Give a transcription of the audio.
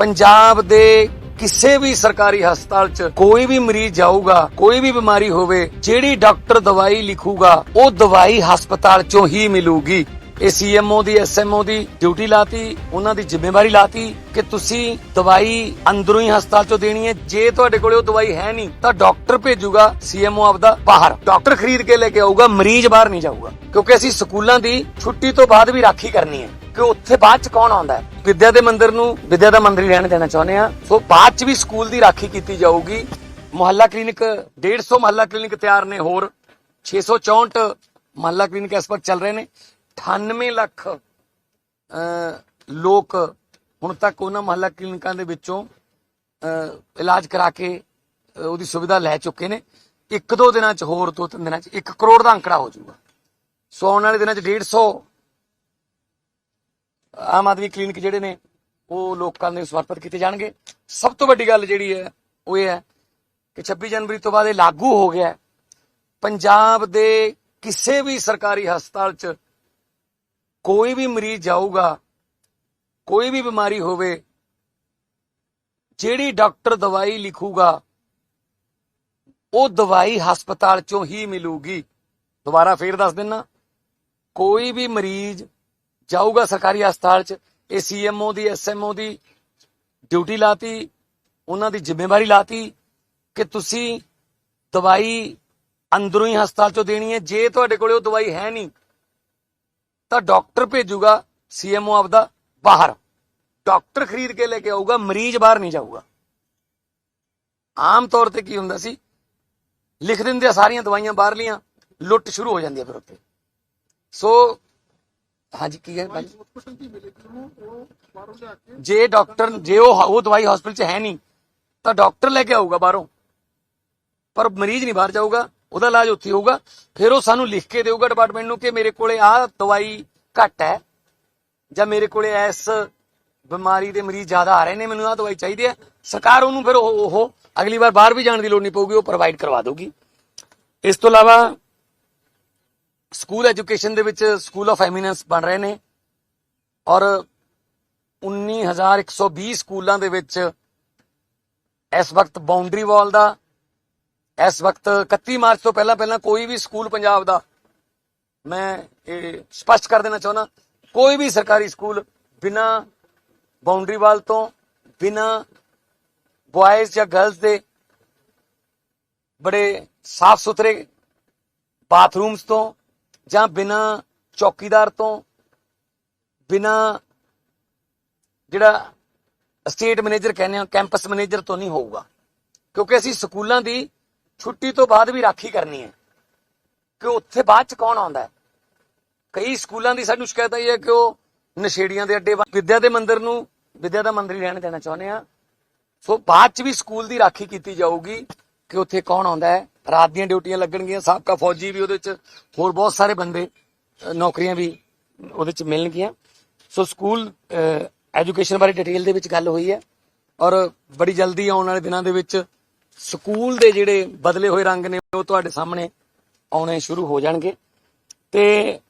ਪੰਜਾਬ ਦੇ ਕਿਸੇ ਵੀ ਸਰਕਾਰੀ ਹਸਪਤਾਲ 'ਚ ਕੋਈ ਵੀ ਮਰੀਜ਼ ਜਾਊਗਾ, ਕੋਈ ਵੀ ਬਿਮਾਰੀ ਹੋਵੇ, ਜਿਹੜੀ ਡਾਕਟਰ ਦਵਾਈ ਲਿਖੂਗਾ, ਉਹ ਦਵਾਈ ਹਸਪਤਾਲ 'ਚੋਂ ਹੀ ਮਿਲੂਗੀ। ਇਹ ਸੀਐਮਓ ਦੀ ਐਸਐਮਓ ਦੀ ਡਿਊਟੀ ਲਾਤੀ, ਉਹਨਾਂ ਦੀ ਜ਼ਿੰਮੇਵਾਰੀ ਲਾਤੀ ਕਿ ਤੁਸੀਂ ਦਵਾਈ ਅੰਦਰੋਂ ਹੀ ਹਸਪਤਾਲ 'ਚੋਂ ਦੇਣੀ ਹੈ। ਜੇ ਤੁਹਾਡੇ ਕੋਲੇ ਉਹ ਦਵਾਈ ਹੈ ਨਹੀਂ, ਤਾਂ ਡਾਕਟਰ ਭੇਜੂਗਾ ਸੀਐਮਓ ਆਪਦਾ ਬਾਹਰ। ਡਾਕਟਰ ਖਰੀਦ ਕੇ ਲੈ ਕੇ ਆਊਗਾ, ਮਰੀਜ਼ ਬਾਹਰ ਨਹੀਂ ਜਾਊਗਾ। ਕਿਉਂਕਿ ਅਸੀਂ ਸਕੂਲਾਂ ਦੀ ਛੁੱਟੀ ਤੋਂ ਬਾਅਦ ਵੀ ਰਾਖੀ ਕਰਨੀ ਹੈ। ਕਿ ਉੱਥੇ ਬਾਅਦ ਚ ਕੌਣ ਆਉਂਦਾ ਹੈ? ਵਿਦਿਆ ਦੇ ਮੰਦਿਰ ਨੂੰ ਵਿਦਿਆ ਦਾ ਮੰਦਿਰ ਰਹਿਣ ਦੇਣਾ ਚਾਹੁੰਦੇ ਆ ਸੋ ਬਾਅਦ ਚ ਵੀ ਸਕੂਲ ਦੀ ਰਾਖੀ ਕੀਤੀ ਜਾਊਗੀ। ਮੁਹੱਲਾ ਕਲੀਨਿਕ 150 ਮੁਹੱਲਾ ਕਲੀਨਿਕ ਤਿਆਰ ਨੇ ਹੋਰ। 664 ਮੁਹੱਲਾ ਕਲੀਨਿਕ ਇਸ ਪਰ ਚੱਲ ਰਹੇ ਨੇ। 98 ਲੱਖ ਅਹ, ਲੋਕ ਹੁਣ ਤੱਕ ਉਹਨਾਂ ਮੁਹੱਲਾ ਕਲੀਨਿਕਾਂ ਦੇ ਵਿੱਚੋਂ ਅਹ, ਇਲਾਜ ਕਰਾ ਕੇ ਉਹਦੀ ਸੁਵਿਧਾ ਲੈ ਚੁੱਕੇ ਨੇ। ਇੱਕ ਦੋ ਦਿਨਾਂ ਚ ਹੋਰ ਦੋ ਤਿੰਨ ਦਿਨਾਂ ਚ 1 ਕਰੋੜ ਦਾ ਅੰਕੜਾ ਹੋ ਜਾਊਗਾ। ਸੋ ਆਉਣ ਵਾਲੇ ਦਿਨਾਂ ਚ 150 ਆਮ ਆਦਮੀ ਕਲੀਨਿਕ ਜਿਹੜੇ ਨੇ, ਉਹ ਲੋਕਾਂ ਦੇ ਸਮਰਪਿਤ ਕੀਤੇ ਜਾਣਗੇ। ਸਭ ਤੋਂ ਵੱਡੀ ਗੱਲ ਜਿਹੜੀ ਹੈ, ਉਹ ਇਹ ਹੈ ਕਿ 26 ਜਨਵਰੀ ਤੋਂ ਬਾਅਦ ਇਹ ਲਾਗੂ ਹੋ ਗਿਆ ਪੰਜਾਬ ਦੇ ਕਿਸੇ ਵੀ ਸਰਕਾਰੀ ਹਸਪਤਾਲ 'ਚ ਕੋਈ ਵੀ ਮਰੀਜ਼ ਜਾਊਗਾ, ਕੋਈ ਵੀ ਬਿਮਾਰੀ ਹੋਵੇ, ਜਿਹੜੀ ਡਾਕਟਰ ਦਵਾਈ ਲਿਖੂਗਾ, ਉਹ ਦਵਾਈ ਹਸਪਤਾਲ 'ਚੋਂ ਹੀ ਮਿਲੂਗੀ। ਦੁਬਾਰਾ ਫੇਰ ਦੱਸ ਦਿੰਨਾ, ਕੋਈ ਵੀ ਮਰੀਜ਼ ਜਾਊਗਾ ਸਰਕਾਰੀ ਹਸਪਤਾਲ 'ਚ, ਇਹ ਸੀਐਮਓ ਦੀ ਐਸਐਮਓ ਦੀ ਡਿਊਟੀ ਲਾਤੀ, ਉਹਨਾਂ ਦੀ ਜ਼ਿੰਮੇਵਾਰੀ ਲਾਤੀ ਕਿ ਤੁਸੀਂ ਦਵਾਈ ਅੰਦਰੋਂ ਹੀ ਹਸਪਤਾਲ 'ਚੋਂ ਦੇਣੀ ਹੈ। ਜੇ ਤੁਹਾਡੇ ਕੋਲੇ ਉਹ ਦਵਾਈ ਹੈ ਨਹੀਂ, ਤਾਂ ਡਾਕਟਰ ਭੇਜੂਗਾ ਸੀਐਮਓ ਆਪਦਾ ਬਾਹਰ। ਡਾਕਟਰ ਖਰੀਦ ਕੇ ਲੈ ਕੇ ਆਊਗਾ, ਮਰੀਜ਼ ਬਾਹਰ ਨਹੀਂ ਜਾਊਗਾ। ਆਮ ਤੌਰ ਤੇ ਕੀ ਹੁੰਦਾ ਸੀ? ਲਿਖ ਦਿੰਦੇ ਆ ਸਾਰੀਆਂ ਦਵਾਈਆਂ ਬਾਹਰਲੀਆਂ, ਲੁੱਟ ਸ਼ੁਰੂ ਹੋ ਜਾਂਦੀ ਹੈ ਫਿਰ ਉੱਤੇ ਸੋ ਹਾਂਜੀ ਕੀ ਹੈ? ਜੇ ਡਾਕਟਰ ਜੇ ਉਹ ਉਹ ਦਵਾਈ ਹਸਪੀਟਲ 'ਚ ਹੈ ਨਹੀਂ ਤਾਂ ਡਾਕਟਰ ਲੈ ਕੇ ਆਊਗਾ ਬਾਹਰੋਂ। ਪਰ ਮਰੀਜ਼ ਨਹੀਂ ਬਾਹਰ ਜਾਊਗਾ ਉਹਦਾ ਇਲਾਜ ਉੱਥੇ ਹੋਊਗਾ। ਫਿਰ ਉਹ ਸਾਨੂੰ ਲਿਖ ਕੇ ਦੇਊਗਾ ਡਿਪਾਰਟਮੈਂਟ ਨੂੰ ਕਿ ਮੇਰੇ ਕੋਲੇ ਆਹ ਦਵਾਈ ਘੱਟ ਹੈ ਜਾਂ ਮੇਰੇ ਕੋਲੇ ਇਸ ਬਿਮਾਰੀ ਦੇ ਮਰੀਜ਼ ਜ਼ਿਆਦਾ ਆ ਰਹੇ ਨੇ ਮੈਨੂੰ ਆਹ ਦਵਾਈ ਚਾਹੀਦੀ ਹੈ। ਸਰਕਾਰ ਉਹਨੂੰ ਫਿਰ ਉਹ ਉਹ ਅਗਲੀ ਵਾਰ ਬਾਹਰ ਵੀ ਜਾਣ ਦੀ ਲੋੜ ਨਹੀਂ ਪਊਗੀ ਉਹ ਪ੍ਰੋਵਾਈਡ ਕਰਵਾ ਦਊਗੀ। ਇਸ ਤੋਂ ਇਲਾਵਾ ਸਕੂਲ ਐਜੂਕੇਸ਼ਨ ਦੇ ਵਿੱਚ ਸਕੂਲ ਆਫ ਐਮੀਨੈਂਸ ਬਣ ਰਹੇ ਨੇ ਔਰ 19120 ਸਕੂਲਾਂ ਦੇ ਵਿੱਚ ਇਸ ਵਕਤ ਬਾਉਂਡਰੀ ਵਾਲ ਦਾ, ਇਸ ਵਕਤ 31 ਮਾਰਚ ਤੋਂ ਪਹਿਲਾਂ ਪਹਿਲਾਂ ਕੋਈ ਵੀ ਸਕੂਲ ਪੰਜਾਬ ਦਾ, ਮੈਂ ਇਹ ਸਪਸ਼ਟ ਕਰ ਦੇਣਾ ਚਾਹੁੰਦਾ, ਕੋਈ ਵੀ ਸਰਕਾਰੀ ਸਕੂਲ ਬਿਨਾ ਬਾਉਂਡਰੀ ਵਾਲ ਤੋਂ, ਬਿਨਾ ਬॉयਜ਼ ਜਾਂ ਗਰਲਸ ਦੇ ਬੜੇ ਸਾਫ਼ ਸੁਥਰੇ ਬਾਥਰੂਮਸ ਤੋਂ ਜਾਂ ਬਿਨਾ ਚੌਕੀਦਾਰ ਤੋਂ, ਬਿਨਾ ਜਿਹੜਾ ਸਟੇਟ ਮੈਨੇਜਰ ਕਹਿੰਦੇ ਆ ਕੈਂਪਸ ਮੈਨੇਜਰ ਤੋਂ ਨਹੀਂ ਹੋਊਗਾ। ਕਿਉਂਕਿ ਅਸੀਂ ਸਕੂਲਾਂ ਦੀ ਛੁੱਟੀ ਤੋਂ ਬਾਅਦ ਵੀ ਰਾਖੀ ਕਰਨੀ ਹੈ। ਕਿ ਉੱਥੇ ਬਾਅਦ ਚ ਕੌਣ ਆਉਂਦਾ ਹੈ? ਕਈ ਸਕੂਲਾਂ ਦੀ ਸਾਨੂੰ ਸ਼ਿਕਾਇਤ ਆਈ ਹੈ ਕਿ ਉਹ ਨਸ਼ੇੜੀਆਂ ਦੇ ਅੱਡੇ ਬਣ- ਵਿਦਿਆ ਦੇ ਮੰਦਿਰ ਨੂੰ, ਵਿਦਿਆ ਦਾ ਮੰਦਿਰ ਹੀ ਰਹਿਣ ਦੇਣਾ ਚਾਹੁੰਦੇ ਆ। ਸੋ ਬਾਅਦ ਚ ਵੀ ਸਕੂਲ ਦੀ ਰਾਖੀ ਕੀਤੀ ਜਾਊਗੀ। ਕਿ ਉੱਥੇ ਕੌਣ ਆਉਂਦਾ ਹੈ? ਰਾਤ ਦੀਆਂ ਡਿਊਟੀਆਂ ਲੱਗਣਗੀਆਂ, ਸਾਬਕਾ ਫੌਜੀ ਵੀ ਉਹਦੇ ਚ, ਹੋਰ ਬਹੁਤ ਸਾਰੇ ਬੰਦੇ ਨੌਕਰੀਆਂ ਵੀ ਉਹਦੇ ਚ ਮਿਲਣਗੀਆਂ। ਸੋ ਸਕੂਲ ਐਜੂਕੇਸ਼ਨ ਬਾਰੇ ਡਿਟੇਲ ਦੇ ਵਿੱਚ ਗੱਲ ਹੋਈ ਹੈ ਔਰ ਬੜੀ ਜਲਦੀ ਆਉਣ ਵਾਲੇ ਦਿਨਾਂ ਦੇ ਵਿੱਚ ਸਕੂਲ ਦੇ ਜਿਹੜੇ ਬਦਲੇ ਹੋਏ ਰੰਗ ਨੇ, ਉਹ ਤੁਹਾਡੇ ਸਾਹਮਣੇ ਆਉਣੇ ਸ਼ੁਰੂ ਹੋ ਜਾਣਗੇ। ਤੇ